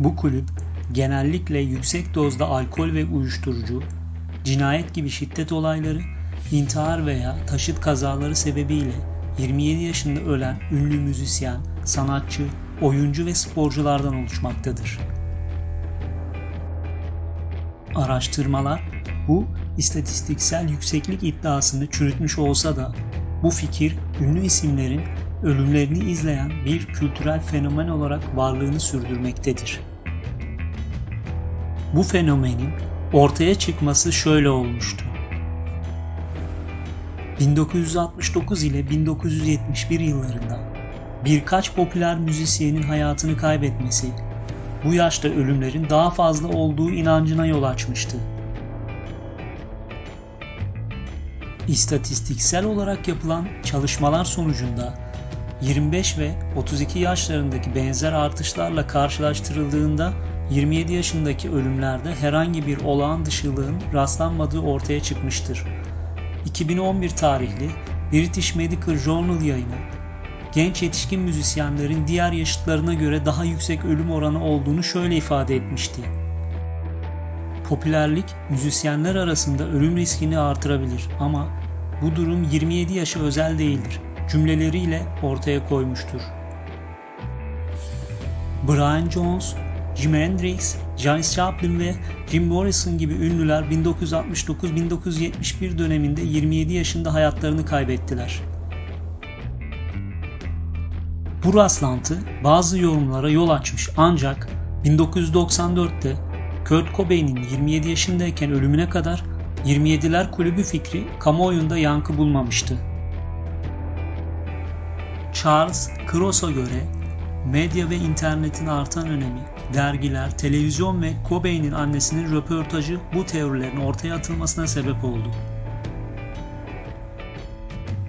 Bu kulüp genellikle yüksek dozda alkol ve uyuşturucu, cinayet gibi şiddet olayları, intihar veya taşıt kazaları sebebiyle 27 yaşında ölen ünlü müzisyen, sanatçı, oyuncu ve sporculardan oluşmaktadır. Araştırmalar bu istatistiksel yükseklik iddiasını çürütmüş olsa da bu fikir ünlü isimlerin ölümlerini izleyen bir kültürel fenomen olarak varlığını sürdürmektedir. Bu fenomenin ortaya çıkması şöyle olmuştu. 1969 ile 1971 yıllarında birkaç popüler müzisyenin hayatını kaybetmesi bu yaşta ölümlerin daha fazla olduğu inancına yol açmıştı. İstatistiksel olarak yapılan çalışmalar sonucunda 25 ve 32 yaşlarındaki benzer artışlarla karşılaştırıldığında 27 yaşındaki ölümlerde herhangi bir olağan dışılığın rastlanmadığı ortaya çıkmıştır. 2011 tarihli British Medical Journal yayını genç yetişkin müzisyenlerin diğer yaşıtlarına göre daha yüksek ölüm oranı olduğunu şöyle ifade etmişti. Popülerlik müzisyenler arasında ölüm riskini artırabilir ama bu durum 27 yaşa özel değildir cümleleriyle ortaya koymuştur. Brian Jones, Jimi Hendrix, Janis Joplin ve Jim Morrison gibi ünlüler 1969-1971 döneminde 27 yaşında hayatlarını kaybettiler. Bu rastlantı bazı yorumlara yol açmış ancak 1994'te Kurt Cobain'in 27 yaşındayken ölümüne kadar 27'ler kulübü fikri kamuoyunda yankı bulmamıştı. Charles Kros'a göre medya ve internetin artan önemi, dergiler, televizyon ve Cobain'in annesinin röportajı bu teorilerin ortaya atılmasına sebep oldu.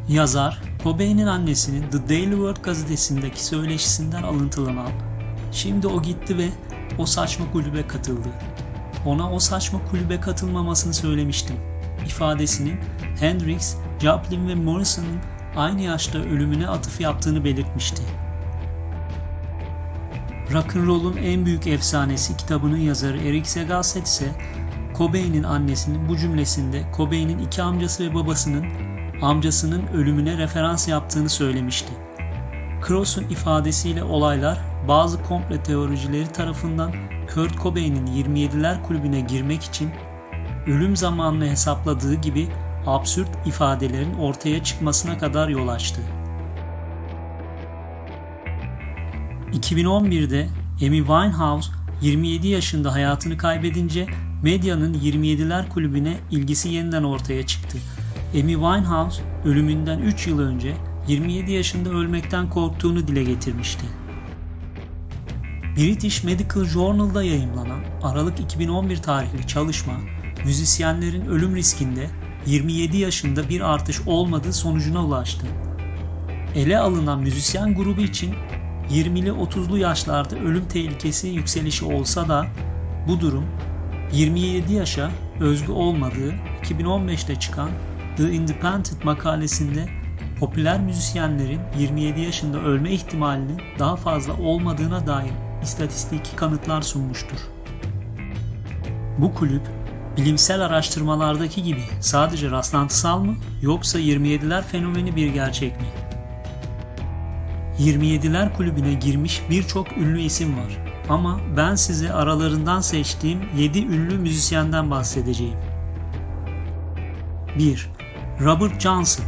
Yazar, Cobain'in annesinin The Daily World gazetesindeki söyleşisinden alıntılanan Şimdi o gitti ve o saçma kulübe katıldı. Ona o saçma kulübe katılmamasını söylemiştim. ifadesinin Hendrix, Joplin ve Morrison'ın aynı yaşta ölümüne atıf yaptığını belirtmişti. Rock'n'Roll'un en büyük efsanesi kitabının yazarı Eric Segalset ise Cobain'in annesinin bu cümlesinde Cobain'in iki amcası ve babasının amcasının ölümüne referans yaptığını söylemişti. Cross'un ifadesiyle olaylar bazı komple teoricileri tarafından Kurt Cobain'in 27'ler kulübüne girmek için ölüm zamanını hesapladığı gibi absürt ifadelerin ortaya çıkmasına kadar yol açtı. 2011'de Amy Winehouse 27 yaşında hayatını kaybedince medyanın 27'ler kulübüne ilgisi yeniden ortaya çıktı. Amy Winehouse ölümünden 3 yıl önce 27 yaşında ölmekten korktuğunu dile getirmişti. British Medical Journal'da yayımlanan Aralık 2011 tarihli çalışma, müzisyenlerin ölüm riskinde 27 yaşında bir artış olmadığı sonucuna ulaştı. Ele alınan müzisyen grubu için 20'li 30'lu yaşlarda ölüm tehlikesi yükselişi olsa da bu durum 27 yaşa özgü olmadığı 2015'te çıkan The Independent makalesinde popüler müzisyenlerin 27 yaşında ölme ihtimalinin daha fazla olmadığına dair istatistiki kanıtlar sunmuştur. Bu kulüp bilimsel araştırmalardaki gibi sadece rastlantısal mı yoksa 27'ler fenomeni bir gerçek mi? 27'ler kulübüne girmiş birçok ünlü isim var ama ben size aralarından seçtiğim 7 ünlü müzisyenden bahsedeceğim. 1. Robert Johnson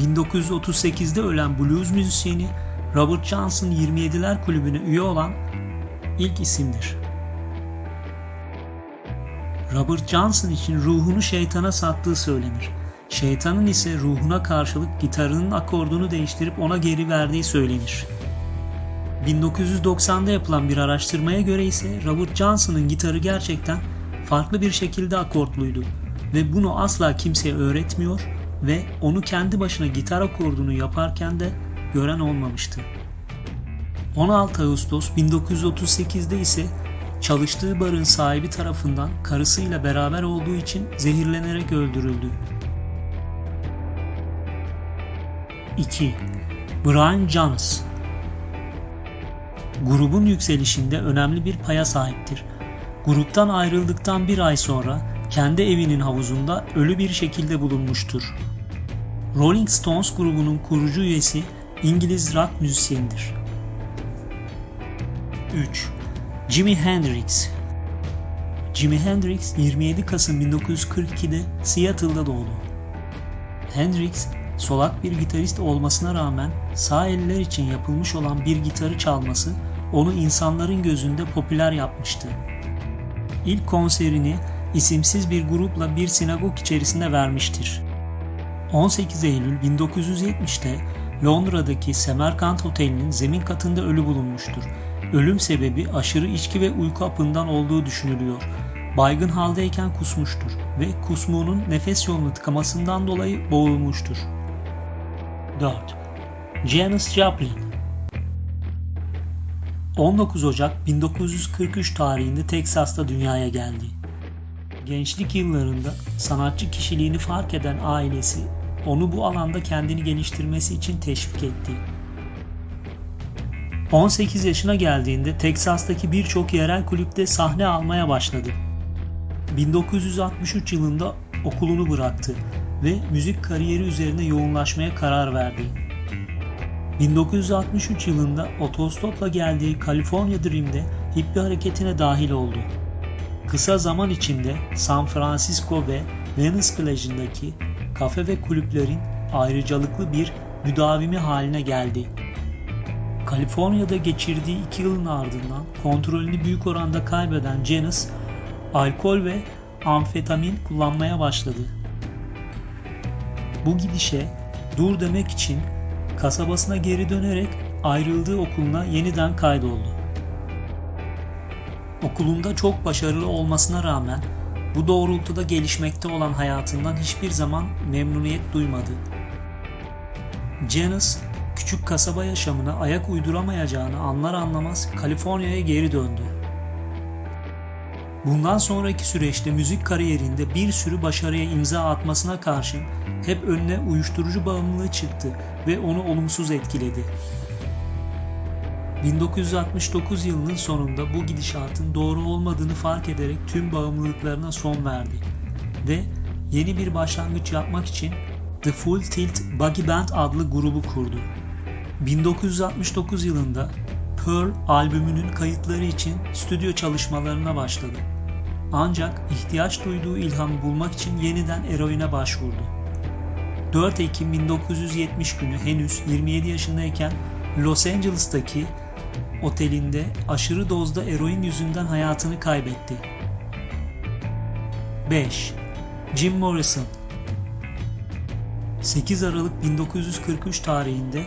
1938'de ölen blues müzisyeni Robert Johnson 27'ler kulübüne üye olan ilk isimdir. Robert Johnson için ruhunu şeytana sattığı söylenir. Şeytanın ise ruhuna karşılık gitarının akordunu değiştirip ona geri verdiği söylenir. 1990'da yapılan bir araştırmaya göre ise Robert Johnson'ın gitarı gerçekten farklı bir şekilde akortluydu ve bunu asla kimseye öğretmiyor ve onu kendi başına gitar akordunu yaparken de gören olmamıştı. 16 Ağustos 1938'de ise çalıştığı barın sahibi tarafından karısıyla beraber olduğu için zehirlenerek öldürüldü. 2. Brian Jones grubun yükselişinde önemli bir paya sahiptir. Gruptan ayrıldıktan bir ay sonra kendi evinin havuzunda ölü bir şekilde bulunmuştur. Rolling Stones grubunun kurucu üyesi İngiliz rock müzisyenidir. 3. Jimi Hendrix Jimi Hendrix 27 Kasım 1942'de Seattle'da doğdu. Hendrix, solak bir gitarist olmasına rağmen sağ eller için yapılmış olan bir gitarı çalması onu insanların gözünde popüler yapmıştı. İlk konserini isimsiz bir grupla bir sinagog içerisinde vermiştir. 18 Eylül 1970'te Londra'daki Semerkant Oteli'nin zemin katında ölü bulunmuştur. Ölüm sebebi aşırı içki ve uyku apından olduğu düşünülüyor. Baygın haldeyken kusmuştur ve kusmuğunun nefes yolunu tıkamasından dolayı boğulmuştur. 4. Janis Joplin 19 Ocak 1943 tarihinde Teksas'ta dünyaya geldi. Gençlik yıllarında sanatçı kişiliğini fark eden ailesi onu bu alanda kendini geliştirmesi için teşvik etti. 18 yaşına geldiğinde Teksas'taki birçok yerel kulüpte sahne almaya başladı. 1963 yılında okulunu bıraktı ve müzik kariyeri üzerine yoğunlaşmaya karar verdi. 1963 yılında otostopla geldiği California Dream'de hippie hareketine dahil oldu. Kısa zaman içinde San Francisco ve Venice plajındaki kafe ve kulüplerin ayrıcalıklı bir müdavimi haline geldi. Kaliforniya'da geçirdiği iki yılın ardından kontrolünü büyük oranda kaybeden Janis, alkol ve amfetamin kullanmaya başladı. Bu gidişe dur demek için kasabasına geri dönerek ayrıldığı okuluna yeniden kaydoldu. Okulunda çok başarılı olmasına rağmen bu doğrultuda gelişmekte olan hayatından hiçbir zaman memnuniyet duymadı. Janis, küçük kasaba yaşamına ayak uyduramayacağını anlar anlamaz Kaliforniya'ya geri döndü. Bundan sonraki süreçte müzik kariyerinde bir sürü başarıya imza atmasına karşın hep önüne uyuşturucu bağımlılığı çıktı ve onu olumsuz etkiledi. 1969 yılının sonunda bu gidişatın doğru olmadığını fark ederek tüm bağımlılıklarına son verdi ve yeni bir başlangıç yapmak için The Full Tilt Buggy Band adlı grubu kurdu. 1969 yılında Pearl albümünün kayıtları için stüdyo çalışmalarına başladı. Ancak ihtiyaç duyduğu ilhamı bulmak için yeniden eroine başvurdu. 4 Ekim 1970 günü henüz 27 yaşındayken Los Angeles'taki otelinde aşırı dozda eroin yüzünden hayatını kaybetti. 5. Jim Morrison 8 Aralık 1943 tarihinde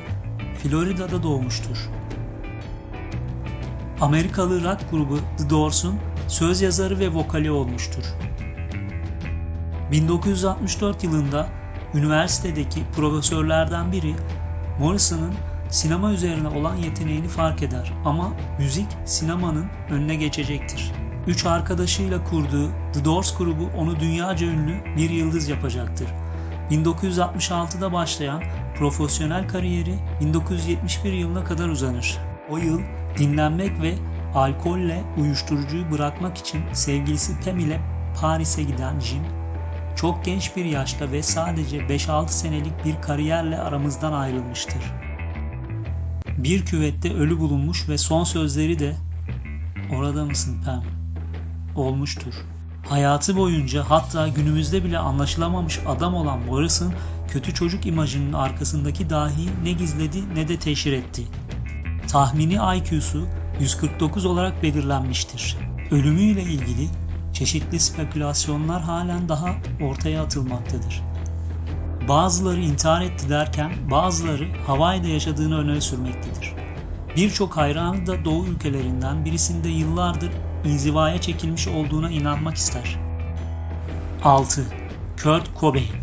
Florida'da doğmuştur. Amerikalı rock grubu The Doors'un söz yazarı ve vokali olmuştur. 1964 yılında üniversitedeki profesörlerden biri Morrison'ın sinema üzerine olan yeteneğini fark eder ama müzik sinemanın önüne geçecektir. Üç arkadaşıyla kurduğu The Doors grubu onu dünyaca ünlü bir yıldız yapacaktır. 1966'da başlayan profesyonel kariyeri 1971 yılına kadar uzanır. O yıl dinlenmek ve alkolle uyuşturucuyu bırakmak için sevgilisi Pam ile Paris'e giden Jim, çok genç bir yaşta ve sadece 5-6 senelik bir kariyerle aramızdan ayrılmıştır. Bir küvette ölü bulunmuş ve son sözleri de "Orada mısın Pam?" olmuştur. Hayatı boyunca hatta günümüzde bile anlaşılamamış adam olan Morrison kötü çocuk imajının arkasındaki dahi ne gizledi ne de teşhir etti. Tahmini IQ'su 149 olarak belirlenmiştir. Ölümüyle ilgili çeşitli spekülasyonlar halen daha ortaya atılmaktadır. Bazıları intihar etti derken bazıları Hawaii'de yaşadığını öne sürmektedir. Birçok hayranı da Doğu ülkelerinden birisinde yıllardır inzivaya çekilmiş olduğuna inanmak ister. 6. Kurt Cobain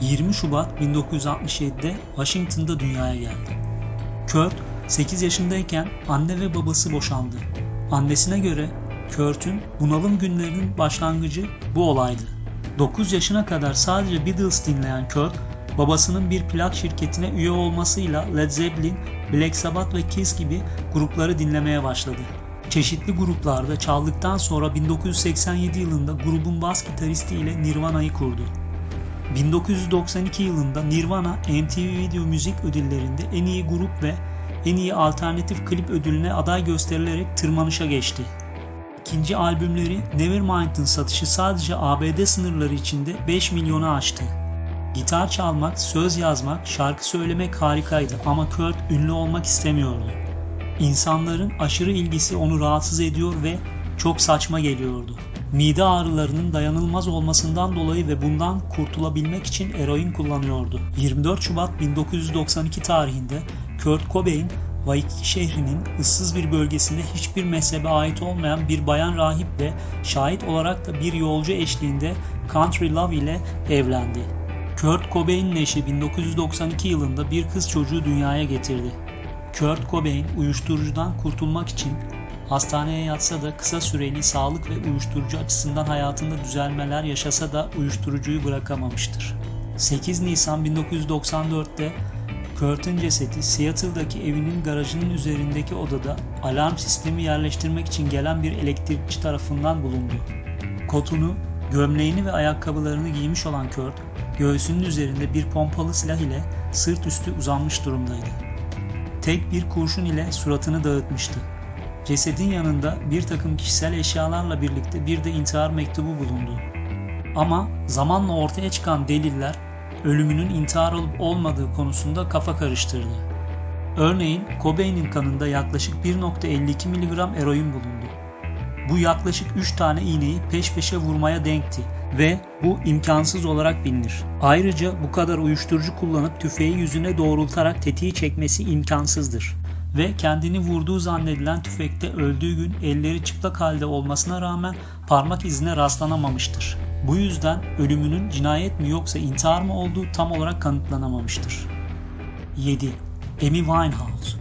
20 Şubat 1967'de Washington'da dünyaya geldi. Kurt 8 yaşındayken anne ve babası boşandı. Annesine göre Kurt'ün bunalım günlerinin başlangıcı bu olaydı. 9 yaşına kadar sadece Beatles dinleyen Kurt, babasının bir plak şirketine üye olmasıyla Led Zeppelin, Black Sabbath ve Kiss gibi grupları dinlemeye başladı. Çeşitli gruplarda çaldıktan sonra 1987 yılında grubun bas gitaristi ile Nirvana'yı kurdu. 1992 yılında Nirvana MTV Video Müzik ödüllerinde en iyi grup ve en iyi alternatif klip ödülüne aday gösterilerek tırmanışa geçti. İkinci albümleri Nevermind'ın satışı sadece ABD sınırları içinde 5 milyonu aştı. Gitar çalmak, söz yazmak, şarkı söylemek harikaydı ama Kurt ünlü olmak istemiyordu. İnsanların aşırı ilgisi onu rahatsız ediyor ve çok saçma geliyordu. Mide ağrılarının dayanılmaz olmasından dolayı ve bundan kurtulabilmek için eroin kullanıyordu. 24 Şubat 1992 tarihinde Kurt Cobain, Waikiki şehrinin ıssız bir bölgesinde hiçbir mezhebe ait olmayan bir bayan rahiple şahit olarak da bir yolcu eşliğinde Country Love ile evlendi. Kurt Cobain'in eşi 1992 yılında bir kız çocuğu dünyaya getirdi. Kurt Cobain uyuşturucudan kurtulmak için hastaneye yatsa da kısa süreli sağlık ve uyuşturucu açısından hayatında düzelmeler yaşasa da uyuşturucuyu bırakamamıştır. 8 Nisan 1994'te Kurt'un cesedi Seattle'daki evinin garajının üzerindeki odada alarm sistemi yerleştirmek için gelen bir elektrikçi tarafından bulundu. Kotunu, gömleğini ve ayakkabılarını giymiş olan Kurt, göğsünün üzerinde bir pompalı silah ile sırt üstü uzanmış durumdaydı. Tek bir kurşun ile suratını dağıtmıştı. Cesedin yanında bir takım kişisel eşyalarla birlikte bir de intihar mektubu bulundu. Ama zamanla ortaya çıkan deliller ölümünün intihar olup olmadığı konusunda kafa karıştırdı. Örneğin Cobain'in kanında yaklaşık 1.52 mg eroin bulundu. Bu yaklaşık 3 tane iğneyi peş peşe vurmaya denkti ve bu imkansız olarak bilinir. Ayrıca bu kadar uyuşturucu kullanıp tüfeği yüzüne doğrultarak tetiği çekmesi imkansızdır. Ve kendini vurduğu zannedilen tüfekte öldüğü gün elleri çıplak halde olmasına rağmen parmak izine rastlanamamıştır. Bu yüzden ölümünün cinayet mi yoksa intihar mı olduğu tam olarak kanıtlanamamıştır. 7. Amy Winehouse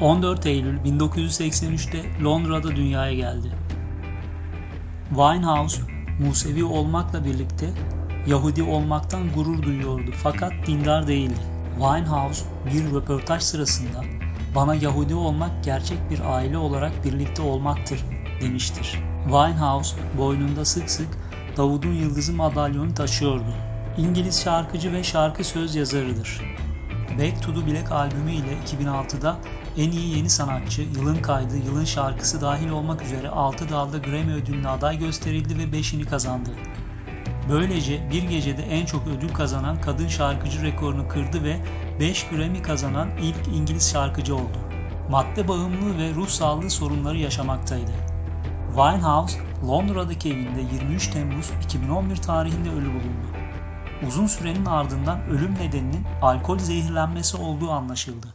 14 Eylül 1983'te Londra'da dünyaya geldi. Winehouse, Musevi olmakla birlikte Yahudi olmaktan gurur duyuyordu fakat dindar değildi. Winehouse bir röportaj sırasında bana Yahudi olmak gerçek bir aile olarak birlikte olmaktır demiştir. Winehouse boynunda sık sık Davud'un Yıldızı madalyonu taşıyordu. İngiliz şarkıcı ve şarkı söz yazarıdır. Back to the Black albümü ile 2006'da en iyi yeni sanatçı, yılın kaydı, yılın şarkısı dahil olmak üzere 6 dalda Grammy ödülüne aday gösterildi ve 5'ini kazandı. Böylece bir gecede en çok ödül kazanan kadın şarkıcı rekorunu kırdı ve 5 Grammy kazanan ilk İngiliz şarkıcı oldu. Madde bağımlılığı ve ruh sağlığı sorunları yaşamaktaydı. Winehouse, Londra'daki evinde 23 Temmuz 2011 tarihinde ölü bulundu. Uzun sürenin ardından ölüm nedeninin alkol zehirlenmesi olduğu anlaşıldı.